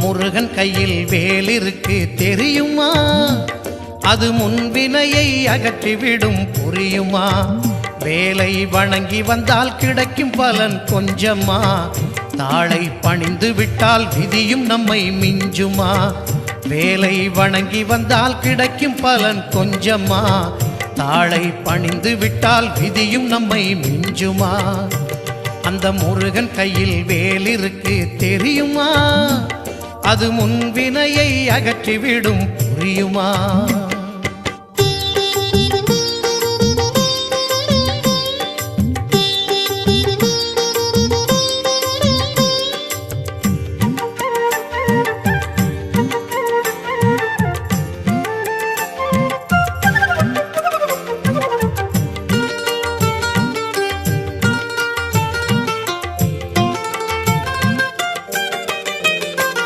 முருகன் கையில் வேலிருக்கு தெரியுமா? அது முன்வினையை அகற்றிவிடும் புரியுமா? வேலை வணங்கி வந்தால் கிடைக்கும் பலன் கொஞ்சமா? தாளை பணிந்து விட்டால் விதியும் நம்மை மிஞ்சுமா? வேலை வணங்கி வந்தால் கிடைக்கும் பலன் கொஞ்சமா? தாளை பணிந்து விட்டால் விதியும் நம்மை மிஞ்சுமா? அந்த முருகன் கையில் வேலிருக்கு தெரியுமா? அது முன்வினையை அகற்றிவிடும் புரியுமா?